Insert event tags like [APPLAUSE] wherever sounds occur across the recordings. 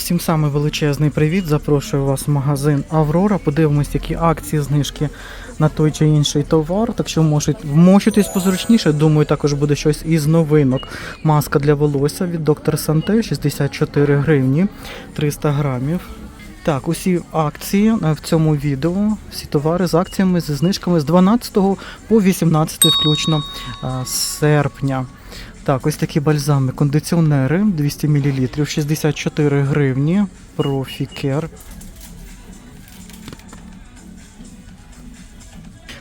Всім саме величезний привіт. Запрошую вас в магазин Аврора. Подивимось, які акції, знижки на той чи інший товар. Так що вмощуйтесь позручніше. Думаю, також буде щось із новинок. Маска для волосся від доктор Санте 64 гривні 300 грамів. Так, усі акції е, в цьому відео, всі товари з акціями, зі знижками з 12 по 18 включно е, серпня. Так, ось такі бальзами, кондиціонери 200 мл, 64 гривні, профікер.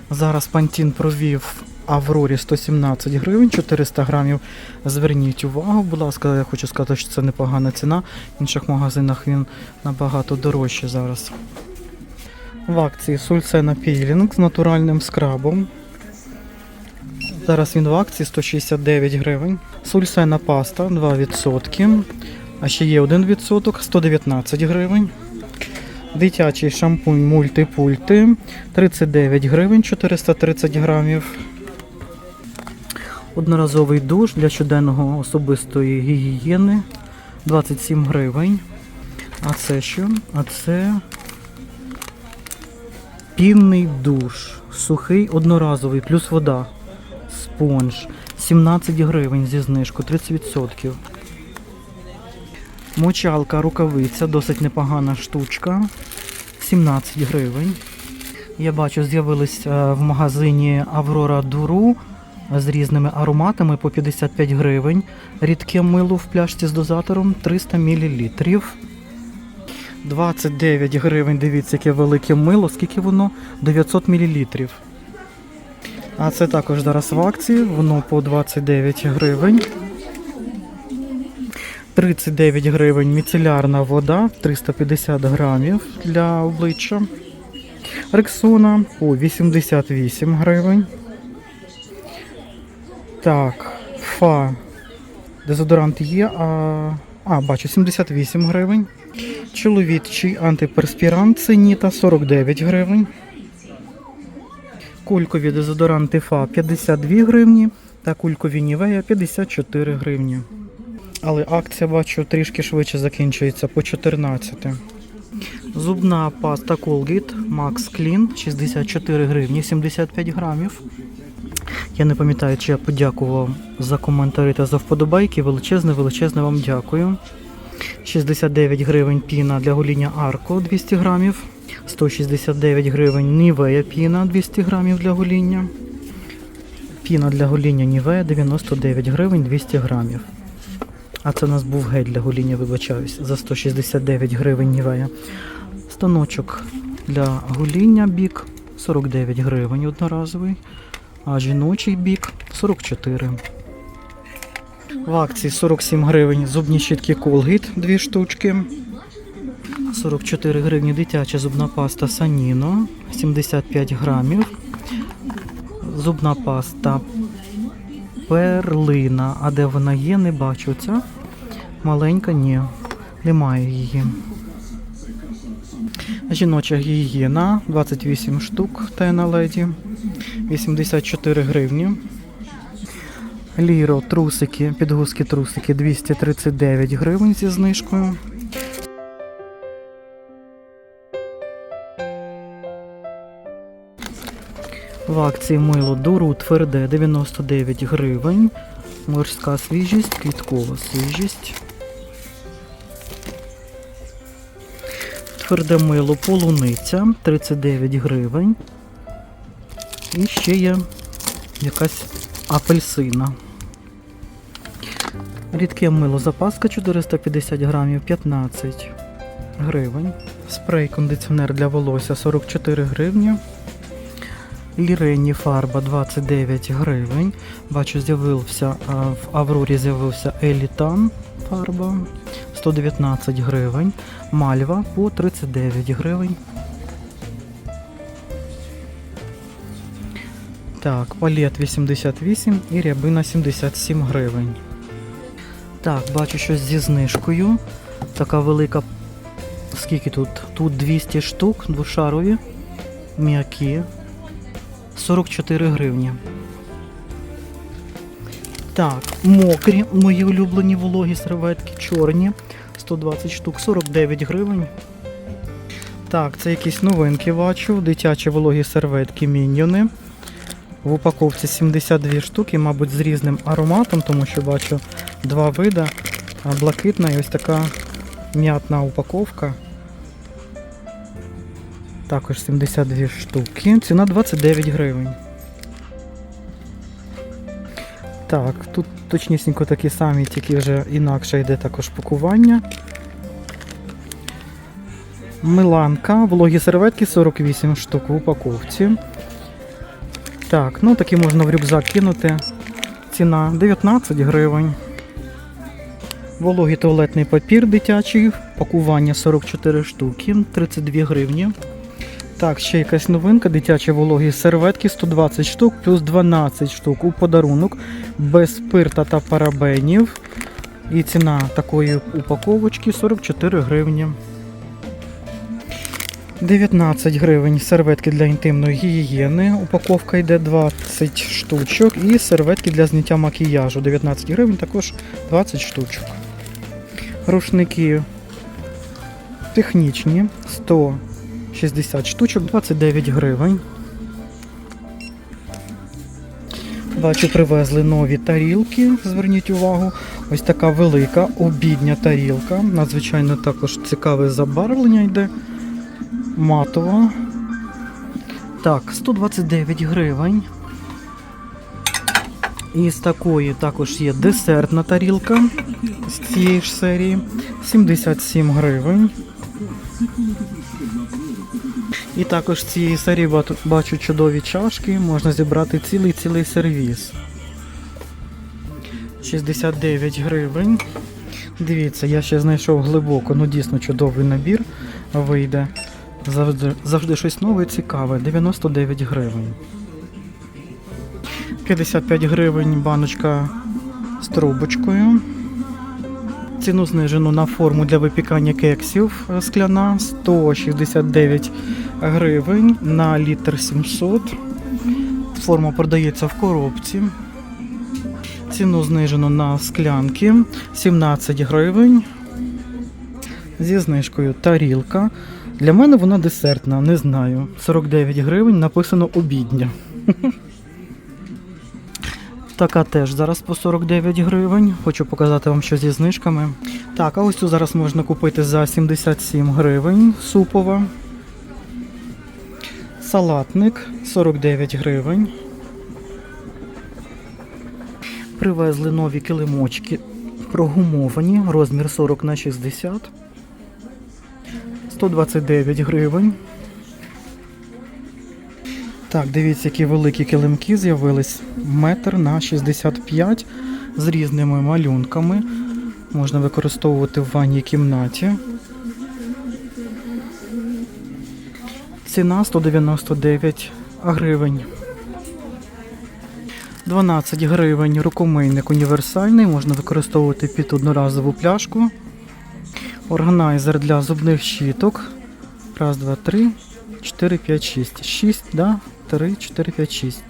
Зараз Пантін провів Аврорі 117 гривень, 400 грамів. Зверніть увагу, будь ласка, я хочу сказати, що це непогана ціна. В інших магазинах він набагато дорожче зараз. В акції Сульсена Пілінг з натуральним скрабом. Зараз він в акції 169 гривень. Сульсена паста 2%. А ще є 1%, 119 гривень. Дитячий шампунь мультипульти 39 гривень 430 грамів. Одноразовий душ для щоденного особистої гігієни 27 гривень. А це що? А це пінний душ. Сухий одноразовий, плюс вода. Спонж. 17 гривень зі знижкою, 30%. Мочалка рукавиця, досить непогана штучка. 17 гривень. Я бачу, з'явились е, в магазині Аврора Дуру з різними ароматами по 55 гривень. Рідке мило в пляшці з дозатором 300 мл. 29 гривень, дивіться, яке велике мило, скільки воно? 900 мл. А це також зараз в акції, воно по 29 гривень. 39 гривень міцелярна вода 350 грамів для обличчя. Рексона по 88 гривень. Так, фа. Дезодорант є, а, а бачу, 78 гривень. Чоловічий антиперспірант Сеніта 49 гривень. Кулькові дезодоранти ФА 52 гривні та кулькові Нівея 54 гривні. Але акція, бачу, трішки швидше закінчується по 14. Зубна паста Colgate Max Clean 64 гривні 75 грамів. Я не пам'ятаю, чи я подякував за коментарі та за вподобайки. Величезне, величезне вам дякую. 69 гривень піна для гоління Арко 200 грамів. 169 гривень Нівея піна 200 грамів для гоління. Піна для гоління Нівея 99 гривень 200 грамів. А це у нас був гель для гоління, вибачаюсь, за 169 гривень Нівея. Станочок для гоління бік 49 гривень одноразовий, а жіночий бік 44. В акції 47 гривень зубні щітки Colgate, дві штучки. 44 гривні дитяча зубна паста Саніно 75 грамів. Зубна паста Перлина. А де вона є, не бачу. Ця маленька, ні, немає її. Жіноча гігієна 28 штук Тена Леді 84 гривні. Ліро трусики, підгузки трусики 239 гривень зі знижкою. В акції мило Дуру тверде 99 гривень. Морська свіжість, квіткова свіжість. Тверде мило полуниця 39 гривень. І ще є якась апельсина. Рідке мило запаска 450 грамів 15 гривень. Спрей кондиціонер для волосся 44 гривні. Лірені фарба 29 гривень. Бачу, з'явився в Аврорі з'явився Елітан фарба 119 гривень. Мальва по 39 гривень. Так, палет 88 і рябина 77 гривень. Так, бачу щось зі знижкою. Така велика. Скільки тут? Тут 200 штук, двошарові, м'які. 44 гривні. Так, мокрі, мої улюблені вологі серветки, чорні. 120 штук, 49 гривень. Так, це якісь новинки бачу. Дитячі вологі серветки міньйони. В упаковці 72 штуки, мабуть, з різним ароматом, тому що бачу два вида. Блакитна і ось така м'ятна упаковка. Також 72 штуки. Ціна 29 гривень. Так, тут точнісінько такі самі, тільки вже інакше йде також пакування. Миланка, вологі серветки 48 штук в упаковці. Так, ну такі можна в рюкзак кинути. Ціна 19 гривень. Вологий туалетний папір дитячий, пакування 44 штуки, 32 гривні. Так, ще якась новинка, дитячі вологі серветки 120 штук, плюс 12 штук у подарунок, без спирта та парабенів. І ціна такої упаковочки 44 гривні. 19 гривень серветки для інтимної гігієни. Упаковка йде 20 штучок. І серветки для зняття макіяжу. 19 гривень, також 20 штучок. Рушники технічні 160 штучок, 29 гривень. Бачу, привезли нові тарілки. Зверніть увагу. Ось така велика обідня тарілка. Надзвичайно також цікаве забарвлення йде. Матова. Так, 129 гривень. І з такої також є десертна тарілка з цієї ж серії. 77 гривень. І також з цієї серії бачу- чудові чашки, можна зібрати цілий цілий сервіс. 69 гривень. Дивіться, я ще знайшов глибоко, ну дійсно чудовий набір вийде. Завжди, завжди щось нове і цікаве. 99 гривень. 55 гривень баночка з трубочкою. Ціну знижену на форму для випікання кексів е, скляна 169 гривень на літр 700. Форма продається в коробці. Ціну знижено на склянки 17 гривень. Зі знижкою тарілка. Для мене вона десертна, не знаю. 49 гривень написано обідня. [LAUGHS] Така теж зараз по 49 гривень. Хочу показати вам, що зі знижками. Так, а ось цю зараз можна купити за 77 гривень супова. Салатник 49 гривень. Привезли нові килимочки прогумовані, розмір 40 на 60. 129 гривень. Так, дивіться, які великі килимки з'явились. Метр на 65 з різними малюнками. Можна використовувати в ванній кімнаті. Ціна 199 гривень. 12 гривень рукомийник універсальний, можна використовувати під одноразову пляшку. Органайзер для зубних щіток. Раз, два, три, 4, 5, 6. 6, да? 3, 4, 5, 6.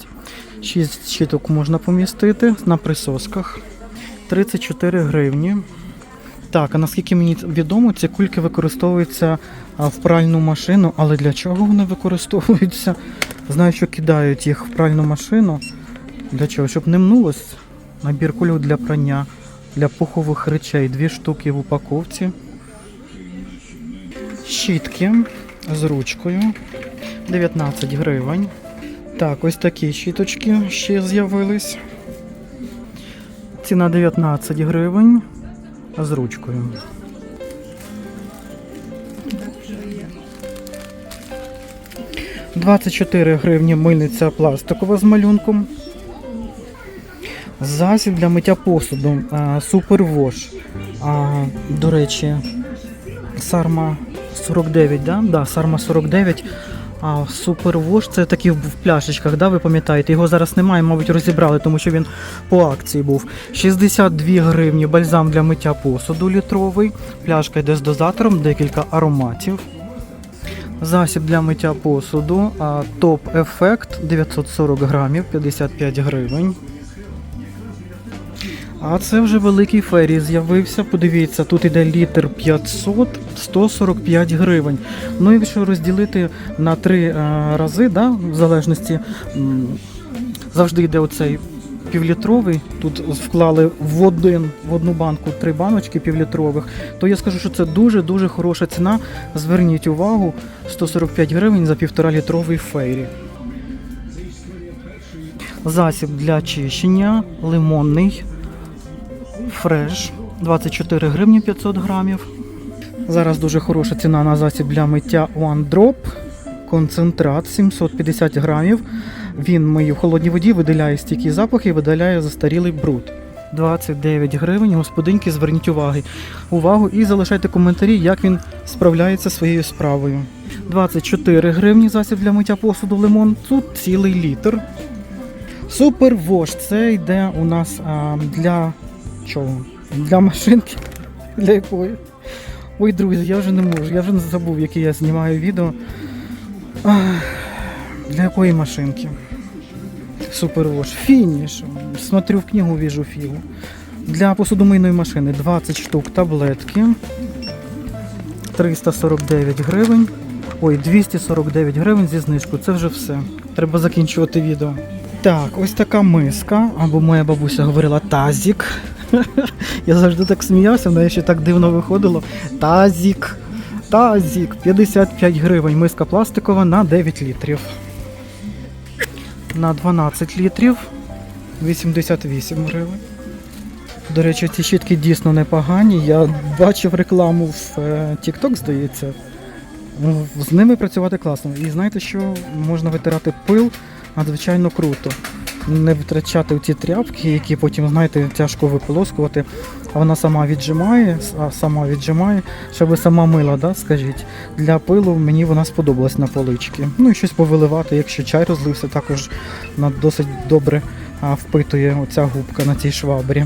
6 щіток можна помістити на присосках. 34 гривні. Так, а наскільки мені відомо, ці кульки використовуються в пральну машину, але для чого вони використовуються? Знаю, що кидають їх в пральну машину. Для чого? Щоб не мнулось. Набір кульок для прання, для пухових речей. Дві штуки в упаковці. Щітки з ручкою 19 гривень. Так, ось такі щіточки ще з'явились. Ціна 19 гривень з ручкою. Двадцять чотири гривні мильниця пластикова з малюнком. Засіб для миття посуду. Супервош. До речі, Сарма 49, да? Да, Сарма 49. А Супервош це такий в пляшечках, да, ви пам'ятаєте? Його зараз немає, мабуть, розібрали, тому що він по акції був. 62 гривні бальзам для миття посуду літровий. Пляшка йде з дозатором, декілька ароматів. Засіб для миття посуду. Топ Ефект 940 грамів, 55 гривень. А це вже великий фері з'явився. Подивіться, тут іде літр 500, 145 гривень. Ну, якщо розділити на три е, рази, да, в залежності, завжди йде оцей півлітровий. Тут вклали в один в одну банку три баночки півлітрових. То я скажу, що це дуже-дуже хороша ціна. Зверніть увагу, 145 гривень за півтора літровий фейрі. Засіб для чищення лимонний фреш 24 гривні 500 грамів. Зараз дуже хороша ціна на засіб для миття One Drop. Концентрат 750 грамів. Він миє в холодній воді, видаляє стійкі запахи і видаляє застарілий бруд. 29 гривень. Господинки, зверніть уваги. увагу і залишайте коментарі, як він справляється своєю справою. 24 гривні засіб для миття посуду лимон. Тут цілий літр. Супер Вош. Це йде у нас а, для чого? Для машинки. Для якої? Ой, друзі, я вже не можу. Я вже не забув, яке я знімаю відео. Для якої машинки? Супер Вош. Фініш. Смотрю в книгу, віжу фігу. Для посудомийної машини 20 штук таблетки. 349 гривень. Ой, 249 гривень зі знижкою. Це вже все. Треба закінчувати відео. Так, ось така миска, або моя бабуся говорила тазік. Я завжди так сміявся, в неї ще так дивно виходило. Тазік. Тазік. 55 гривень. Миска пластикова на 9 літрів. На 12 літрів 88 гривень. До речі, ці щітки дійсно непогані. Я бачив рекламу в е, TikTok, здається. Ну, З ними працювати класно. І знаєте, що можна витирати пил надзвичайно круто. Не витрачати ці тряпки, які потім, знаєте, тяжко виполоскувати. А вона сама віджимає, сама віджимає, щоб сама мила, да, скажіть. Для пилу мені вона сподобалась на полички. Ну і щось повиливати, якщо чай розлився, також вона досить добре впитує оця губка на цій швабрі.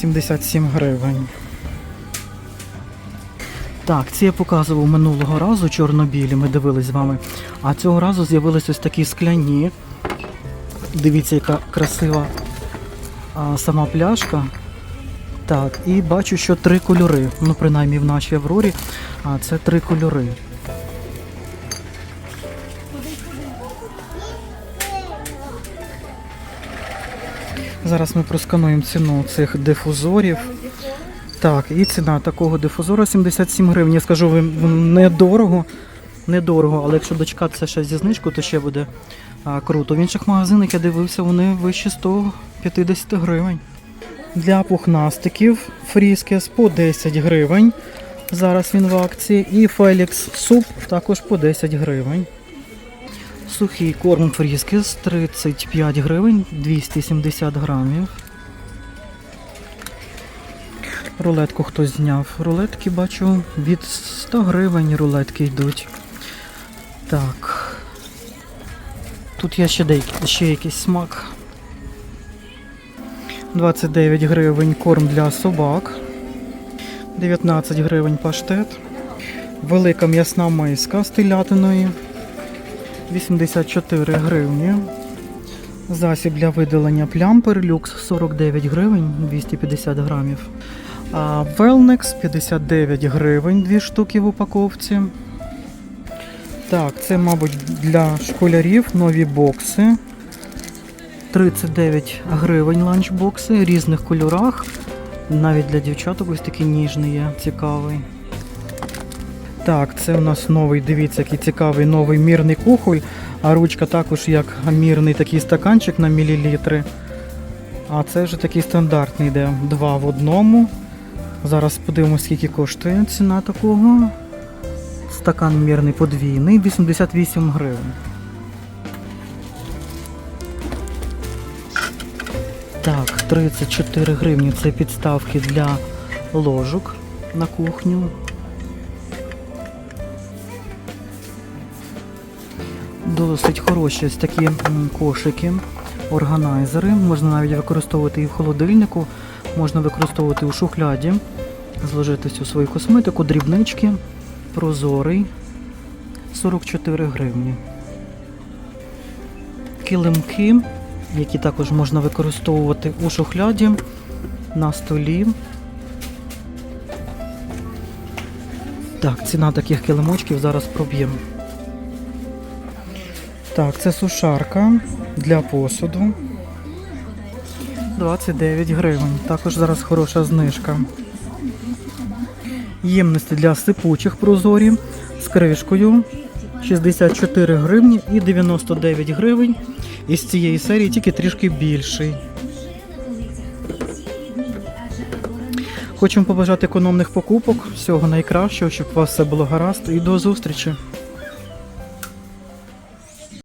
77 гривень. Так, ці я показував минулого разу чорно-білі, ми дивились з вами. А цього разу з'явились ось такі скляні. Дивіться, яка красива а, сама пляшка. Так, і бачу, що три кольори. Ну, принаймні в нашій Аврорі. А це три кольори. Зараз ми проскануємо ціну цих дифузорів. Так, і ціна такого дифузора 77 гривень. Я скажу недорого. Недорого, але якщо дочекатися ще зі знижкою, то ще буде а, круто. В інших магазинах я дивився, вони вище 150 гривень. Для пухнастиків фріскес по 10 гривень. Зараз він в акції. І Фелікс суп також по 10 гривень. Сухий корм фріскес 35 гривень, 270 грамів. Рулетку хтось зняв. Рулетки бачу від 100 гривень рулетки йдуть. Так. Тут є ще деякі, ще якийсь смак. 29 гривень корм для собак. 19 гривень паштет. Велика м'ясна миска з телятиною. 84 гривні. Засіб для видалення плям Перлюкс 49 гривень 250 грамів. А Велнекс 59 гривень, дві штуки в упаковці. Так, це, мабуть, для школярів нові бокси. 39 гривень ланчбокси в різних кольорах. Навіть для дівчаток ось такий ніжний є, цікавий. Так, це у нас новий, дивіться, який цікавий новий мірний кухоль. А ручка також як мірний такий стаканчик на мілілітри. А це вже такий стандартний йде. Два в одному. Зараз подивимося, скільки коштує ціна такого. Стакан мірний подвійний, 88 гривень. Так, 34 гривні це підставки для ложок на кухню. Досить хороші ось такі кошики, органайзери. Можна навіть використовувати і в холодильнику, можна використовувати у шухляді, зложити всю свою косметику, дрібнички, прозорий, 44 гривні. Килимки які також можна використовувати у шухляді на столі. Так, ціна таких килимочків зараз проб'ємо. Так, це сушарка для посуду. 29 гривень. Також зараз хороша знижка. Ємності для сипучих прозорі з кришкою 64 гривні і 99 гривень. Із цієї серії тільки трішки більший. Хочемо побажати економних покупок, всього найкращого, щоб у вас все було гаразд і до зустрічі!